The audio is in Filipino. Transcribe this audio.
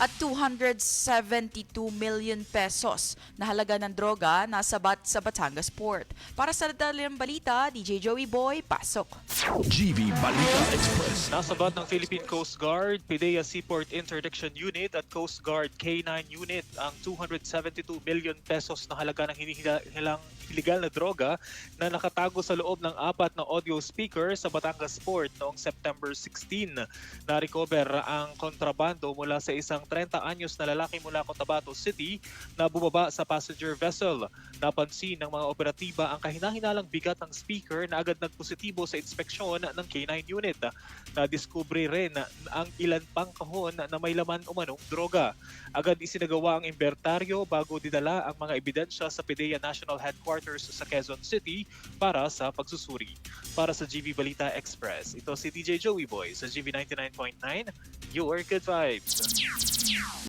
at 272 million pesos na halaga ng droga na sabat sa Batangas Port. Para sa detalyang balita, DJ Joey Boy, pasok. GV Balita Express. Nasabat ng Philippine Coast Guard, PIDEA Seaport Interdiction Unit at Coast Guard K9 Unit ang 272 million pesos na halaga ng hinihilang illegal na droga na nakatago sa loob ng apat na audio speaker sa Batangas Port noong September 16. Na-recover ang kontrabando mula sa isang 30 anyos na lalaki mula Cotabato City na bumaba sa passenger vessel. Napansin ng mga operatiba ang kahinahinalang bigat ng speaker na agad nagpositibo sa inspeksyon ng K9 unit. Na-discovery rin ang ilan pang kahon na may laman umanong droga. Agad isinagawa ang inventaryo bago dinala ang mga ebidensya sa PDEA National Headquarters sa Quezon City para sa pagsusuri. Para sa GV Balita Express, ito si DJ Joey Boy sa GV 99.9, Your Good Vibes.